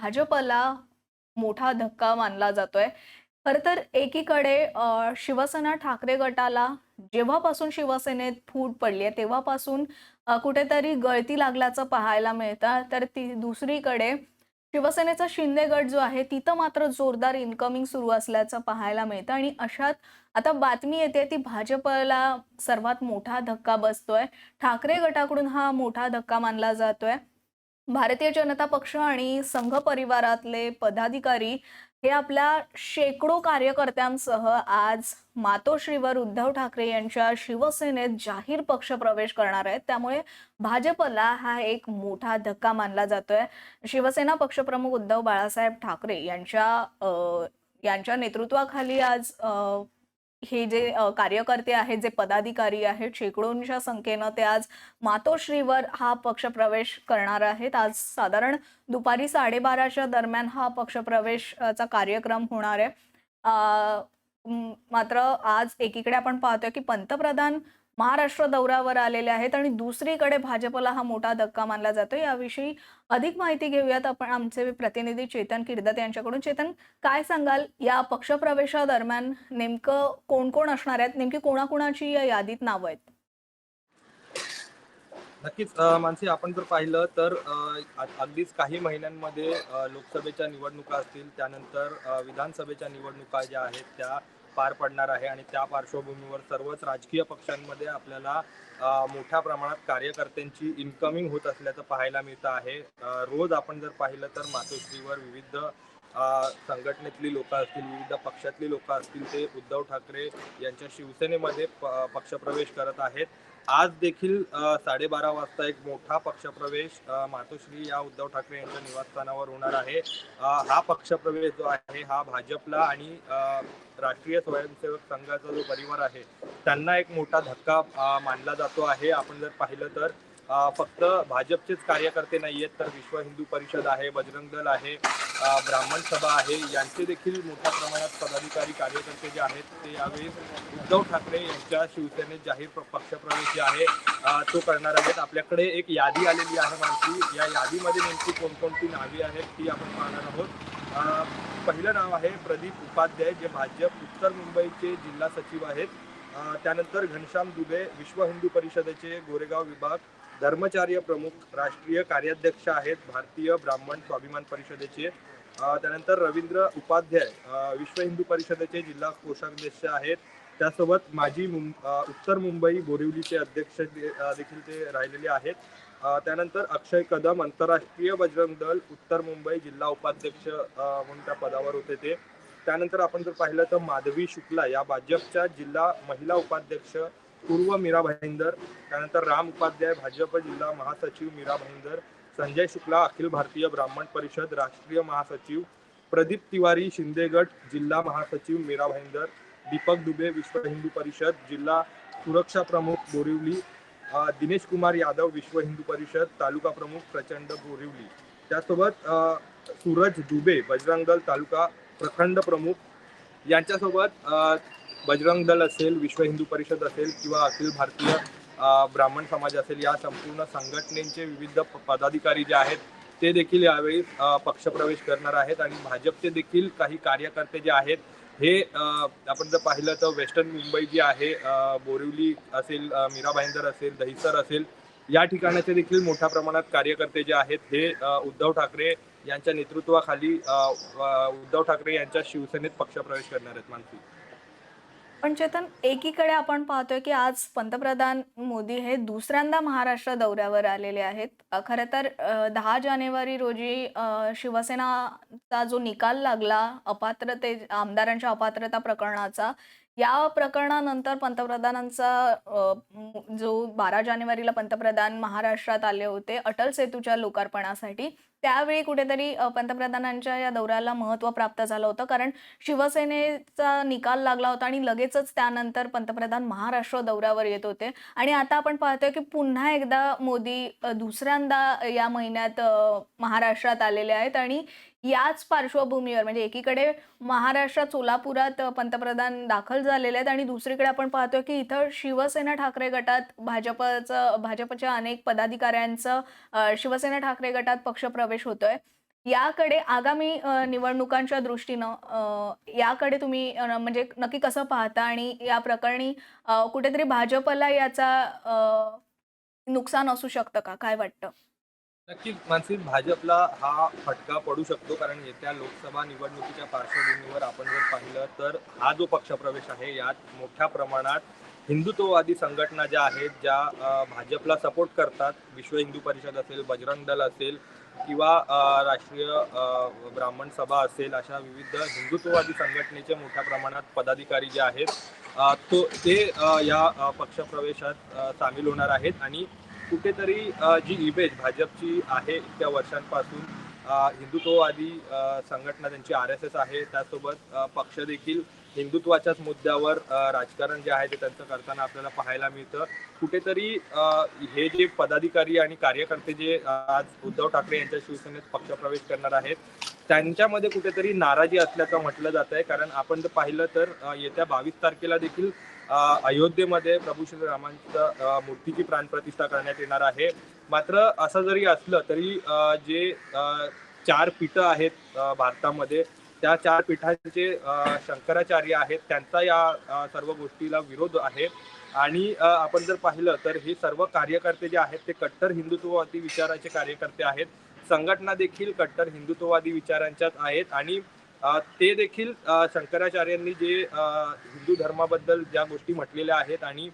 भाजपला मोठा धक्का मानला जातोय. खरं तर एकीकडे शिवसेना ठाकरे गटाला जेव्हापासून शिवसेनेत फूट पडली आहे तेव्हापासून कुठेतरी गळती लागल्याचं पाहायला मिळतं. तर ती दुसरीकडे शिवसेनेचा शिंदे गट जो आहे तिथं मात्र जोरदार इन्कमिंग सुरू असल्याचं पाहायला मिळतं. आणि अशात आता बातमी येते ती भाजपला सर्वात मोठा धक्का बसतोय. ठाकरे गटाकडून हा मोठा धक्का मानला जातोय. भारतीय जनता पक्ष आणि संघ परिवारातले पदाधिकारी हे आपल्या शेकडो कार्यकर्त्यांसह आज मातोश्रीवर उद्धव ठाकरे यांच्या शिवसेनेत जाहीर पक्ष प्रवेश करणार आहेत. त्यामुळे भाजपला हा एक मोठा धक्का मानला जातोय. शिवसेना पक्षप्रमुख उद्धव बाळासाहेब ठाकरे यांच्या यांच्या नेतृत्वाखाली आज हे जे कार्यकर्ते आहेत जे पदाधिकारी आहेत शेकडोंच्या संख्येनं ते आज मातोश्रीवर हा पक्षप्रवेश करणार आहेत. आज साधारण दुपारी साडेबाराच्या दरम्यान हा पक्षप्रवेशचा कार्यक्रम होणार आहे. मात्र आज एकीकडे आपण पाहतोय की पंतप्रधान महाराष्ट्र दौऱ्यावर आलेले आहेत आणि दुसरीकडे भाजपला हा मोठा धक्का मानला जातो. याविषयी अधिक माहिती घेऊयात आपण. आमचे प्रतिनिधी चेतन किर्दत यांच्याकडून. चेतन काय सांगाल? या पक्षप्रवेशादरम्यान नेमकं कोण कोण असणार आहेत? नेमकी कोणाकोणाची या यादीत नावं आहेत? नक्कीच मानसी आपण जर पाहिलं तर अगदीच काही महिन्यांमध्ये लोकसभेच्या निवडणुका असतील. त्यानंतर विधानसभेच्या निवडणुका ज्या आहेत त्या पार पडणार आहे आणि त्या पार्श्वभूमीवर सर्वच राजकीय पक्षांमध्ये आपल्याला मोठ्या प्रमाणात कार्यकर्त्यांची इन्कमिंग होत असल्याचं पाहायला मिळतं आहे. रोज आपण जर पाहिलं तर मातोश्रीवर विविध संघटनेतली लोक असतील विविध पक्षातली लोक असतील ते उद्धव ठाकरे यांच्या शिवसेनेमध्ये प- पक्षप्रवेश करत आहेत. आज देखील साडेबारा वाजता एक मोठा पक्षप्रवेश मातोश्री या उद्धव ठाकरे यांच्या निवासस्थानावर होणार आहे. हा पक्षप्रवेश जो आहे हा भाजपला आणि राष्ट्रीय स्वयंसेवक संघाचा जो परिवार आहे त्यांना एक मोठा धक्का मानला जातो आहे. आपण जर पाहिलं तर फक्त भाजपचेच कार्यकर्ते नाही आहेत तर विश्व हिंदू परिषद आहे बजरंग दल आहे ब्राह्मण सभा आहे यांचे देखील मोठ्या प्रमाणात पदाधिकारी कार्यकर्ते जे आहेत ते यावेळी उद्धव ठाकरे यांच्या शिवसेनेत जाहीर पक्षप्रवेश जे आहे तो करणार आहेत. आपल्याकडे एक यादी आलेली आहे माझी या यादीमध्ये नेमकी कोणकोणती नावे आहेत ती आपण पाहणार आहोत. पहिलं नाव आहे प्रदीप उपाध्याय जे भाजप उत्तर मुंबईचे जिल्हा सचिव आहेत. त्यानंतर घनश्याम दुबे विश्व हिंदू परिषदेचे गोरेगाव विभाग धर्मचार्य प्रमुख राष्ट्रीय कार्याध्यक्ष आहेत भारतीय ब्राह्मण स्वाभिमान परिषदेचे. त्यानंतर रवींद्र उपाध्याय विश्व हिंदू परिषदेचे जिल्हा कोषाध्यक्ष आहेत. त्यासोबत माजी मुं उत्तर मुंबई बोरिवलीचे अध्यक्ष देखील ते राहिलेले आहेत. त्यानंतर अक्षय कदम आंतरराष्ट्रीय बजरंग दल उत्तर मुंबई जिल्हा उपाध्यक्ष म्हणून त्या पदावर होते ते. त्यानंतर आपण जर पाहिलं तर माधवी शुक्ला या भाजपच्या जिल्हा महिला उपाध्यक्ष पूर्व मीरा भाईंदर त्यानंतर राम उपाध्याय भाजप जिल्हा महासचिव मीरा भाईंदर संजय शुक्ला अखिल भारतीय ब्राह्मण परिषद राष्ट्रीय महासचिव प्रदीप तिवारी शिंदेगड जिल्हा महासचिव मीरा भाईंदर दीपक दुबे विश्व हिंदू परिषद जिल्हा सुरक्षा प्रमुख बोरिवली दिनेश कुमार यादव विश्व हिंदू परिषद तालुका प्रमुख प्रचंड बोरिवली. त्यासोबत सूरज दुबे बजरंग दल तालुका प्रखंड प्रमुख यांच्यासोबत बजरंग दल असेल विश्व हिंदू परिषद असेल किंवा अखिल भारतीय ब्राह्मण समाज असेल या संपूर्ण संघटनेचे विविध प- पदाधिकारी जे आहेत ते देखील यावेळी पक्षप्रवेश करणार आहेत आणि भाजपचे देखील काही कार्यकर्ते जे आहेत हे आपण जर पाहिलं तर वेस्टर्न मुंबई जी आहे बोरिवली असेल मीरा भाईंदर असेल दहिसर असेल या ठिकाणाचे देखील मोठ्या प्रमाणात कार्यकर्ते जे आहेत हे उद्धव ठाकरे यांच्या नेतृत्वाखाली उद्धव ठाकरे यांच्या शिवसेनेत पक्षप्रवेश करणार आहेत मानसी. पण चेतन एकीकडे आपण पाहतोय की आज पंतप्रधान मोदी हे दुसऱ्यांदा महाराष्ट्र दौऱ्यावर आलेले आहेत. खरं तर दहा जानेवारी रोजी शिवसेनाचा जो निकाल लागला अपात्रते आमदारांच्या अपात्रता प्रकरणाचा या प्रकरणानंतर पंतप्रधानांचा जो बारा जानेवारीला पंतप्रधान महाराष्ट्रात आले होते अटल सेतूच्या लोकार्पणासाठी त्यावेळी कुठेतरी पंतप्रधानांच्या या दौऱ्याला महत्त्व प्राप्त झालं होतं. कारण शिवसेनेचा निकाल लागला होता आणि लगेचच त्यानंतर पंतप्रधान महाराष्ट्र दौऱ्यावर येत होते. आणि आता आपण पाहतोय की पुन्हा एकदा मोदी दुसऱ्यांदा या महिन्यात महाराष्ट्रात आलेले आहेत. आणि याच पार्श्वभूमीवर म्हणजे एकीकडे महाराष्ट्रात सोलापुरात पंतप्रधान दाखल झालेले आहेत आणि दुसरीकडे आपण पाहतोय की इथं शिवसेना ठाकरे गटात भाजपचं भाजपच्या अनेक पदाधिकाऱ्यांचं शिवसेना ठाकरे गटात पक्षप्रवेश होतोय. याकडे आगामी निवडणुकांच्या दृष्टीनं याकडे तुम्ही म्हणजे नक्की कसं पाहता? आणि या प्रकरणी कुठेतरी भाजपला याचा नुकसान असू शकतं का? काय वाटतं? नक्कीच मानसिक भाजपला हा फटका पडू शकतो कारण येत्या लोकसभा निवडणुकीच्या पार्श्वभूमीवर आपण जर पाहिलं तर हा जो पक्षप्रवेश आहे यात मोठ्या प्रमाणात हिंदुत्ववादी संघटना ज्या आहेत ज्या भाजपला सपोर्ट करतात विश्व हिंदू परिषद असेल बजरंग दल असेल किंवा राष्ट्रीय ब्राह्मण सभा असेल अशा विविध हिंदुत्ववादी संघटनेचे मोठ्या प्रमाणात पदाधिकारी जे आहेत तो ते या पक्षप्रवेशात सामील होणार आहेत. आणि कुठेतरी जी इमेज भाजपची आहे इतक्या वर्षांपासून हिंदुत्ववादी संघटना त्यांची आर एस एस आहे त्यासोबत पक्ष देखील हिंदुत्वाच्याच मुद्द्यावर राजकारण जे आहे ते त्यांचं करताना आपल्याला पाहायला मिळतं. कुठेतरी हे जे पदाधिकारी आणि कार्यकर्ते जे आज उद्धव ठाकरे यांच्या शिवसेनेत पक्षप्रवेश करणार आहेत त्यांच्यामध्ये कुठेतरी नाराजी असल्याचं म्हटलं जात आहे. कारण आपण जर पाहिलं तर येत्या बावीस तारखेला देखील अयोध्येमध्ये प्रभू श्रीरामांचं अ, मूर्तीची प्राणप्रतिष्ठा करण्यात येणार आहे. मात्र असं जरी असलं तरी जे चार पीठं आहेत भारतामध्ये त्या चार पीठांचे शंकराचार्य आहेत त्यांचा या सर्व गोष्टीला विरोध आहे. आणि आपण जर पाहिलं तर हे सर्व कार्यकर्ते जे आहेत ते कट्टर हिंदुत्ववादी विचाराचे कार्यकर्ते आहेत. संघटना देखील कट्टर हिंदुत्ववादी विचारांच्याच आहेत आणि ते देखील शंकराचार्यांनी जे हिंदू धर्माबद्दल ज्या गोष्टी म्हटलेल्या आहेत आणि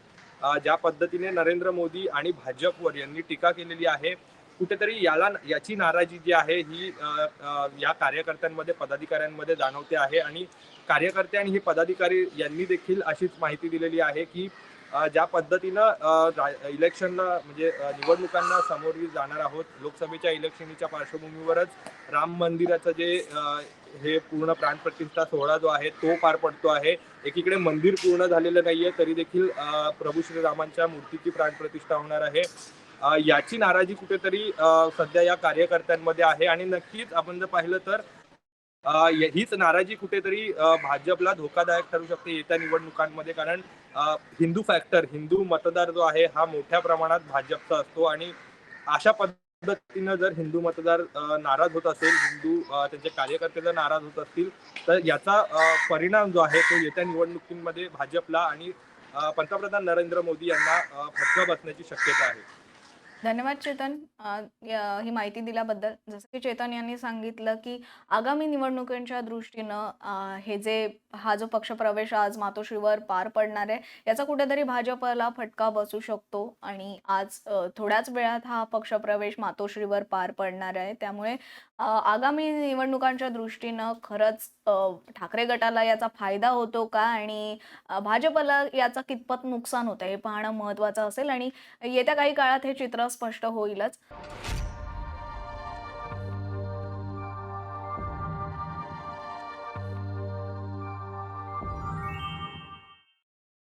ज्या पद्धतीने नरेंद्र मोदी आणि भाजपवर यांनी टीका केलेली आहे कुठेतरी याला याची नाराजी जी आहे ही या कार्यकर्त्यांमध्ये पदाधिकाऱ्यांमध्ये जाणवते आहे. आणि कार्यकर्ते आणि हे पदाधिकारी यांनी देखील अशीच माहिती दिलेली आहे की ज्या पद्धतीनं इलेक्शनला म्हणजे निवडणुकांना सामोरी जाणार आहोत लोकसभेच्या इलेक्शनच्या पार्श्वभूमीवरच राम मंदिराचं जे हे पूर्ण प्राणप्रतिष्ठा सोहळा जो आहे तो पार पडतो आहे. एकीकडे मंदिर पूर्ण झालेलं नाहीये तरी देखील प्रभू श्रीरामांच्या मूर्तीची प्राणप्रतिष्ठा होणार आहे. याची नाराजी कुठेतरी सध्या या कार्यकर्त्यांमध्ये आहे. आणि नक्कीच आपण जर पाहिलं तर हीच नाराजी कुठेतरी भाजपला धोकादायक ठरू शकते येत्या निवडणुकांमध्ये. कारण हिंदू फॅक्टर हिंदू मतदार जो आहे हा मोठ्या प्रमाणात भाजपचा असतो. आणि अशा पद्धतीनं जर हिंदू मतदार नाराज होत असेल हिंदू त्यांचे कार्यकर्ते जर नाराज होत असतील तर याचा परिणाम जो आहे तो येत्या निवडणुकीमध्ये भाजपला आणि पंतप्रधान नरेंद्र मोदी यांना फटका बसण्याची शक्यता आहे. धन्यवाद चेतन. ही माहिती दिल्याबद्दल. जसं की चेतन यांनी सांगितलं की आगामी निवडणुकांच्या दृष्टीनं हे जे हा जो पक्षप्रवेश आज मातोश्रीवर पार पडणार आहे याचा कुठेतरी भाजपला फटका बसू शकतो. आणि आज थोड्याच वेळात हा पक्षप्रवेश मातोश्रीवर पार पडणार आहे. त्यामुळे आगामी निवडणुकांच्या दृष्टीनं खरंच ठाकरे गटाला याचा फायदा होतो का? आणि भाजपला याचा कितपत नुकसान होतं? हे पाहणं महत्त्वाचं असेल. आणि येत्या काही काळात हे चित्र स्पष्ट होईलच.